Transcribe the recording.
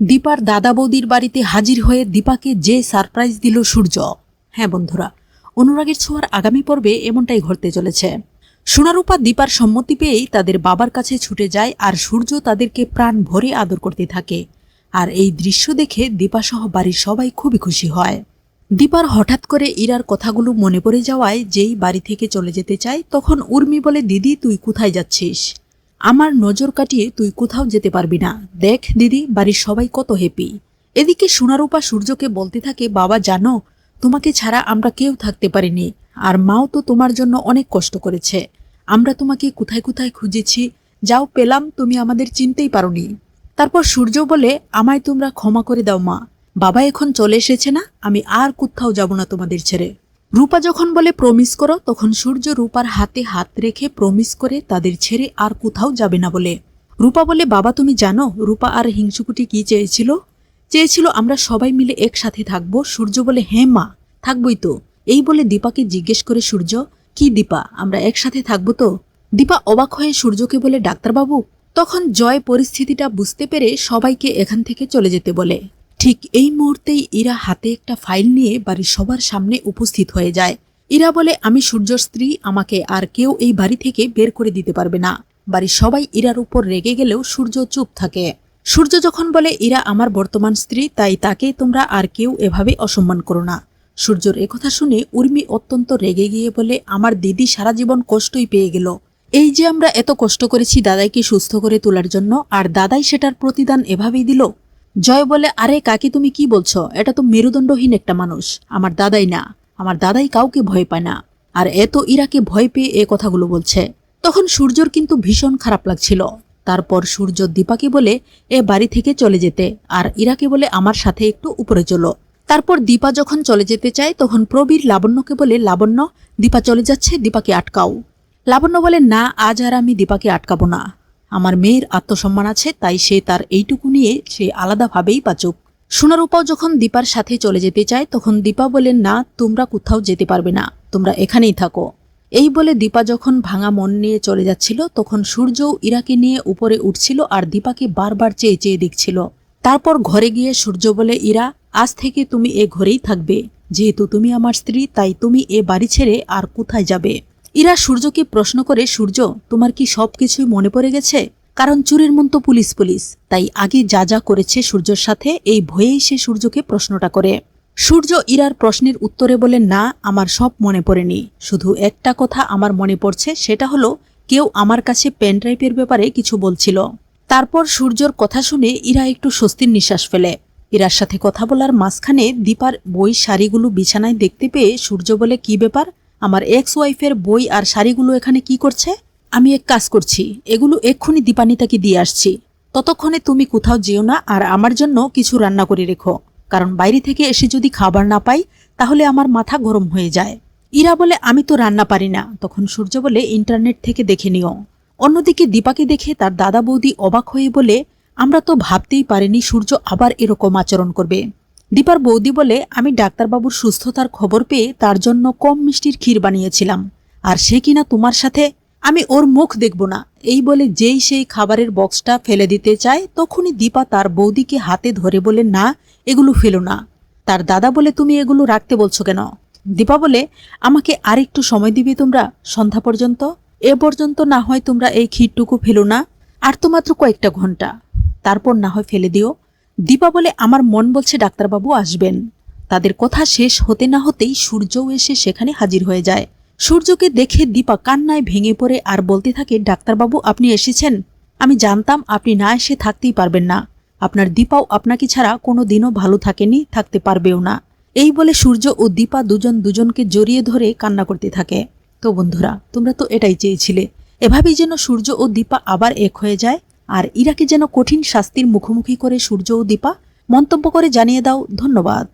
দীপার দাদা বৌদির বাড়িতে হাজির হয়ে দীপাকে যে সারপ্রাইজ দিল সূর্য। হ্যাঁ বন্ধুরা, অনুরাগের ছোঁয়ার আগামী পর্বে এমনটাই ঘটতে চলেছে। সোনারূপা দীপার সম্মতি পেয়েই তাদের বাবার কাছে ছুটে যায় আর সূর্য তাদেরকে প্রাণ ভরে আদর করতে থাকে। আর এই দৃশ্য দেখে দীপাসহ বাড়ির সবাই খুবই খুশি হয়। দীপার হঠাৎ করে ইরার কথাগুলো মনে পড়ে যাওয়ায় যেই বাড়ি থেকে চলে যেতে চায়, তখন উর্মি বলে, দিদি, তুই কোথায় যাচ্ছিস? আমার নজর কাটিয়ে তুই কোথাও যেতে পারবি না। দেখ, দিদি, বাড়ির সবাই কত হ্যাপি এদিকে সোনারূপা সূর্যকে বলতে থাকে, বাবা, জানো, তোমাকে ছাড়া আমরা কেউ থাকতে পারিনি, আর মাও তো তোমার জন্য অনেক কষ্ট করেছে। আমরা তোমাকে কোথায় কোথায় খুঁজেছি? যাও, পেলাম, তুমি আমাদের চিনতেই পারোনি। তারপর সূর্য বলে, আমায় তোমরা ক্ষমা করে দাও মা। বাবা এখন চলে এসেছে না? আমি আর কোথাও যাব না তোমাদের ছেড়ে। রূপা যখন বলে প্রমিস করো, তখন সূর্য রূপার হাতে হাত রেখে প্রমিস করে তাদের ছেড়ে আর কোথাও যাবে না বলে। রূপা বলে, বাবা, তুমি জানো রূপা আর হিংসুকুটি কি চেয়েছিল? চেয়েছিল আমরা সবাই মিলে একসাথে থাকব। সূর্য বলে হ্যাঁ মা, থাকবই তো। এই বলে দীপাকে জিজ্ঞেস করে সূর্য, কি দীপা, আমরা একসাথে থাকব তো? দীপা অবাক হয়ে সূর্যকে বলে, ডাক্তারবাবু। তখন জয় পরিস্থিতিটা বুঝতে পেরে সবাইকে এখান থেকে চলে যেতে বলে। ঠিক এই মুহূর্তেই ইরা হাতে একটা ফাইল নিয়ে বাড়ির সবার সামনে উপস্থিত হয়ে যায়। ইরা বলে, আমি সূর্যর স্ত্রী, আমাকে আর কেউ এই বাড়ি থেকে বের করে দিতে পারবে না। বাড়ির সবাই ইরার উপর রেগে গেলেও সূর্য চুপ থাকে। সূর্য যখন বলে, ইরা আমার বর্তমান স্ত্রী, তাই তাকে তোমরা আর কেউ এভাবে অসম্মান করো না। সূর্যর একথা শুনে উর্মি অত্যন্ত রেগে গিয়ে বলে, আমার দিদি সারা জীবন কষ্টই পেয়ে গেল। এই যে আমরা এত কষ্ট করেছি দাদাইকে সুস্থ করে তোলার জন্য, আর দাদাই সেটার প্রতিদান এভাবেই দিল? জয় বলে, আরে কাকি, তুমি কি বলছো? এটা তো মেরুদণ্ডহীন একটা মানুষ। আমার দাদাই না। আমার দাদাই কাউকে ভয় পায় না। আর এত ইরাকে ভয় পেয়ে এ কথাগুলো বলছে। তখন সূর্যর কিন্তু ভীষণ খারাপ লাগছিল। তারপর সূর্য দীপাকে বলে, এ বাড়ি থেকে চলে যেতে। আর ইরাকে বলে, আমার সাথে একটু উপরে চলো। তারপর দীপা যখন চলে যেতে চায়, তখন প্রবীর লাবণ্যকে বলে, লাবণ্য, দীপা চলে যাচ্ছে, দীপাকে আটকাও। লাবণ্য বলে, না, আজ আর আমি দীপাকে আটকাবো না। আমার মেয়ের আত্মসম্মান আছে, তাই সে তার এইটুকু নিয়ে সে আলাদাভাবেই বাঁচুক। সোনারূপাও যখন দীপার সাথে চলে যেতে চায়, তখন দীপা বলেন, না, তোমরা কোথাও যেতে পারবে না, তোমরা এখানেই থাকো। এই বলে দীপা যখন ভাঙা মন নিয়ে চলে যাচ্ছিল, তখন সূর্যও ইরাকে নিয়ে উপরে উঠছিল আর দীপাকে বারবার চেয়ে চেয়ে দেখছিল। তারপর ঘরে গিয়ে সূর্য বলে, ইরা, আজ থেকে তুমি এ ঘরেই থাকবে। যেহেতু তুমি আমার স্ত্রী, তাই তুমি এ বাড়ি ছেড়ে আর কোথায় যাবে? ইরা সূর্যকে প্রশ্ন করে, সূর্য, তোমার কি সব কিছুই মনে পড়ে গেছে? কারণ চুরের মন তো পুলিশ পুলিশ। তাই আগে যা যা করেছে সূর্যর সাথে, এই ভয়েই সে সূর্যকে প্রশ্নটা করে। সূর্য ইরার প্রশ্নের উত্তরে বলে, না, আমার সব মনে পড়েনি। শুধু একটা কথা আমার মনে পড়ছে, সেটা হলো, কেউ আমার কাছে পেনড্রাইভের ব্যাপারে কিছু বলছিল। তারপর সূর্যর কথা শুনে ইরা একটু স্বস্তির নিঃশ্বাস ফেলে। ইরার সাথে কথা বলার মাঝখানে দীপার বই শাড়িগুলো বিছানায় দেখতে পেয়ে সূর্য বলে, কি ব্যাপার? আমার এক্স ওয়াইফের বই আর শাড়িগুলো এখানে কি করছে? আমি এক কাজ করছি, এগুলো এক্ষুনি দীপানিতাকে দিয়ে আসছি। ততক্ষণে তুমি কোথাও যেও না আর আমার জন্য কিছু রান্না করে রেখো। কারণ বাইরে থেকে এসে যদি খাবার না পাই, তাহলে আমার মাথা গরম হয়ে যায়। ইরা বলে, আমি তো রান্না পারি না। তখন সূর্য বলে, ইন্টারনেট থেকে দেখে নিও। অন্যদিকে দীপাকে দেখে তার দাদা বৌদি অবাক হয়ে বলে, আমরা তো ভাবতেই পারিনি সূর্য আবার এরকম আচরণ করবে। দীপার বৌদি বলে, আমি ডাক্তারবাবুর সুস্থতার খবর পেয়ে তার জন্য কম মিষ্টির ক্ষীর বানিয়েছিলাম। আর সে কিনা তোমার সাথে, আমি ওর মুখ দেখব না। এই বলে যেই সেই খাবারের বক্সটা ফেলে দিতে চায়, তখনই দীপা তার বৌদিকে হাতে ধরে বলে, না, এগুলো ফেলো না। তার দাদা বলে, তুমি এগুলো রাখতে বলছো কেন? দীপা বলে, আমাকে আরেকটু সময় দিবে তোমরা সন্ধ্যা পর্যন্ত? এ পর্যন্ত না হয় তোমরা এই ক্ষীরটুকু ফেলো না। আর তো মাত্র কয়েকটা ঘণ্টা। তারপর না হয় ফেলে দিও। দীপা বলে, আমার মন বলছে ডাক্তারবাবু আসবেন। তাদের কথা শেষ হতে না হতেই সূর্যও এসে সেখানে হাজির হয়ে যায়। সূর্যকে দেখে দীপা কান্নায় ভেঙে পড়ে আর বলতে থাকে, ডাক্তারবাবু, আপনি এসেছেন? আমি জানতাম আপনি না এসে থাকতেই পারবেন না। আপনার দীপাও আপনাকে ছাড়া কোনো দিনও ভালো থাকেনি, থাকতে পারবেও না। এই বলে সূর্য ও দীপা দুজন দুজনকে জড়িয়ে ধরে কান্না করতে থাকে। তো বন্ধুরা, তোমরা তো এটাই চেয়েছিলে। এভাবেই যেন সূর্য ও দীপা আবার এক হয়ে যায় আর ইরাকে যেন কঠিন শাস্তির মুখোমুখি করে সূর্য ও দীপা মন্তব্য করে জানিয়ে দাও, ধন্যবাদ।